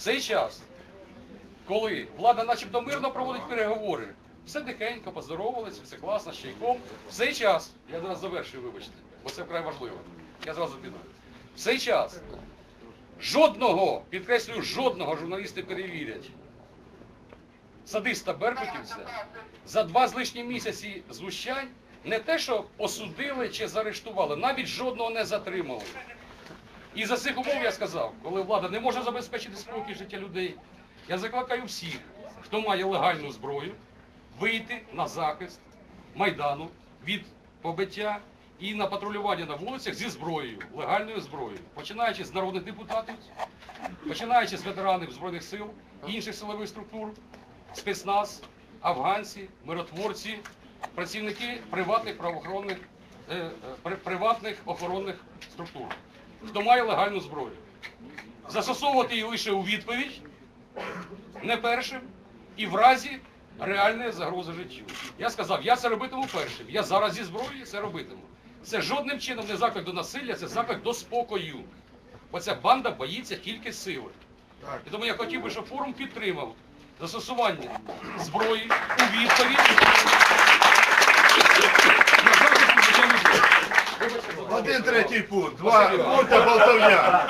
Цей час, коли влада начебто мирно проводить переговори, все тихенько, поздоровалися, все класно, з чайком. В цей час, я зараз завершую, вибачте, бо це вкрай важливо. Я зразу піду. В цей час жодного, підкреслюю, жодного журналісти перевірять. Садиста Беркутівця за два з лишнім місяці знущань не те, що осудили чи заарештували, навіть жодного не затримали. І за цих умов я сказав, коли влада не може забезпечити спокій життя людей, я закликаю всіх, хто має легальну зброю, вийти на захист Майдану від побиття і на патрулювання на вулицях зі зброєю, легальною зброєю, починаючи з народних депутатів, починаючи з ветеранів Збройних сил, інших силових структур, спецназ, афганці, миротворці, працівники приватних правоохоронних, е, е, при- приватних охоронних структур, хто має легальну зброю. Застосовувати її лише у відповідь, не першим, і в разі реальної загрози життю. Я сказав, я це робитиму першим. Я зараз зі зброєю це робитиму. Це жодним чином не заклик до насилля, це заклик до спокою. Бо ця банда боїться тільки сили. І тому я хотів би, щоб форум підтримав застосування зброї у відповідь. на захист звичайних людей. Вибачте, будь ласка. Один третій пункт, два пункти болтовня.